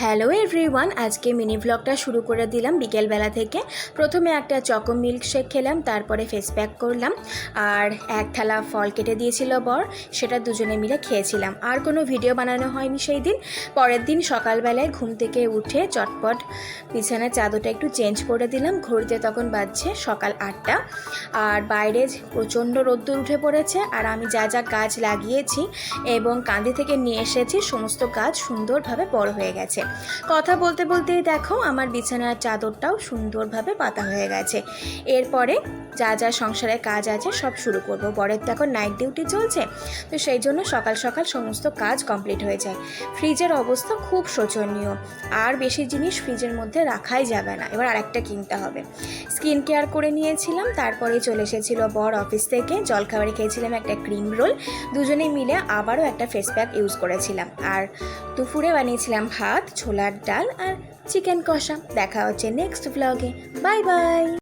Hello everyone, আজকে mini ভ্লগটা শুরু করে দিলাম বিকেলবেলা থেকে। প্রথমে একটা চকো মিল্ক শেক খেলাম, তারপরে ফেস প্যাক করলাম, আর এক থালা ফল কেটে দিয়েছিল বর, সেটা দুজনে মিলে খেয়েছিলাম। আর কোনো ভিডিও বানানো হয়নি সেই দিন। পরের দিন সকালবেলায় ঘুম থেকে উঠে চটপট বিছানার চাদরটা একটু চেঞ্জ করে দিলাম, ঘড়িতে তখন বাজছে সকাল আটটা। আর বাইরে প্রচণ্ড রোদ্দুর উঠে পড়েছে, আর আমি যা যা গাছ লাগিয়েছি এবং কাঁদি থেকে নিয়ে এসেছি, সমস্ত গাছ সুন্দরভাবে বড় হয়ে গেছে। কথা বলতে বলতেই দেখো আমার বিছানার চাদরটাও সুন্দরভাবে পাতা হয়ে গেছে। এরপরে যা যা সংসারে কাজ আছে সব শুরু করব। বরের তো এখন নাইট ডিউটি চলছে, তো সেই জন্য সকাল সকাল সমস্ত কাজ কমপ্লিট হয়ে যায়। ফ্রিজের অবস্থা খুব শোচনীয়, আর বেশি জিনিস ফ্রিজের মধ্যে রাখাই যাবে না। এবার আরেকটা কিনতে হবে। স্কিন কেয়ার করে নিয়েছিলাম তারপরে চলে এসেছিল বর অফিস থেকে। জলখাবারে খেয়েছিলাম একটা ক্রিম রোল দুজনেই মিলে আবারও একটা ফেস প্যাক ইউজ করেছিলাম। আর দুপুরে বানিয়েছিলাম ভাত ছোলার ডাল আর চিকেন কষা। দেখা হচ্ছে নেক্সট ব্লগে বাই বাই